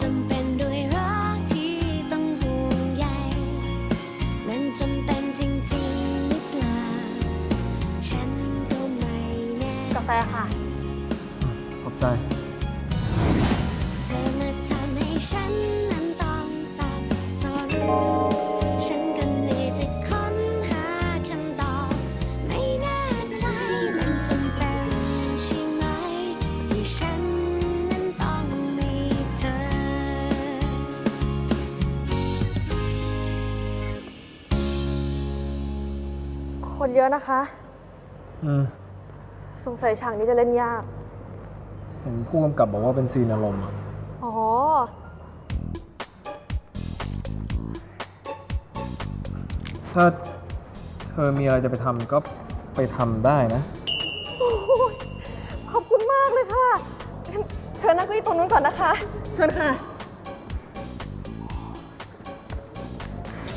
จำเป็นด้วยรักที่ต้องห่วงใยมันจำเป็นจริงๆหรือเปล่าฉันก็ไม่แน่กาแฟค่ะ ขอบใจ เธอมาทำให้ฉัน คนเยอะนะคะ อืม สงสัยฉากนี้จะเล่นยาก เห็นผู้กำกับบอกว่าเป็นซีนอารมณ์อะอ๋อ ถ้าเธอมีอะไรจะไปทำก็ไปทำได้นะขอบคุณมากเลยค่ะงั้นเชิญนั่งเก้าอี้ตรงนู้นก่อนนะคะ เชิญค่ะ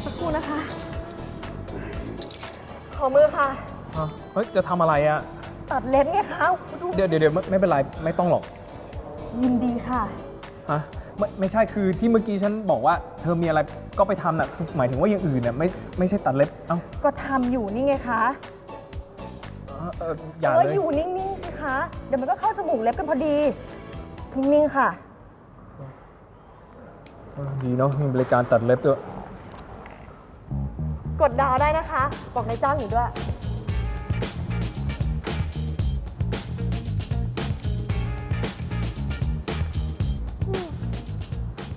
สักครู่นะคะ ขอมือค่ะ อะเฮ้ยจะทำอะไรอะตัดเล็บไงคะดูเดี๋ยวเดี๋ยวเดี๋ยวไม่ไม่เป็นไร ไม่ต้องหรอกยินดีค่ะ ฮะไม่ไม่ใช่คือที่เมื่อกี้ฉันบอกว่า เธอมีอะไรก็ไปทำน่ะคือหมายถึงว่าอย่างอื่นน่ะไม่ไม่ใช่ตัดเล็บเอ้าก็ทำอยู่นี่ไงคะเอ่อเอออย่าเออเลยอยู่นิ่งๆสิคะ เดี๋ยวมันก็เข้าจมูกเล็บกันพอดี นิ่งๆค่ะ เออดีเนาะมีบริการตัดเล็บด้วย กดดาวได้นะคะ บอกนายจ้างอยู่ด้วย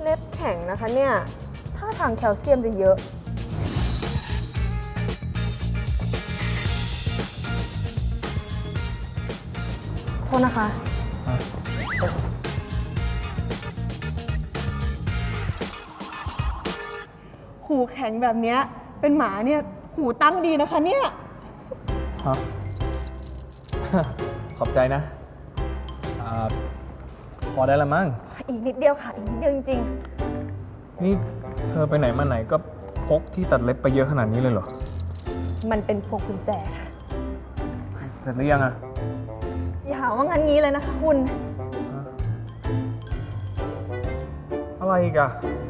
เล็บแข็งนะคะเนี่ยถ้าทางแคลเซียมจะเยอะ โทษนะคะอะหูแข็งแบบเนี้ย เป็นหมาเนี่ยหูตั้งดีนะคะเนี่ย ฮะ ขอบใจนะอ่าพอได้ละมั้ง อีกนิดเดียวค่ะ อีกนิดเดียวจริงนี่เธอไปไหนมาไหนก็พกที่ตัดเล็บไปเยอะขนาดนี้เลยเหรอ ๆ มันเป็นพวกกุญแจค่ะ เสร็จหรือยังอะอย่าหาว่างั้นงี้เลยนะคะคุณ อะไรอีกอะก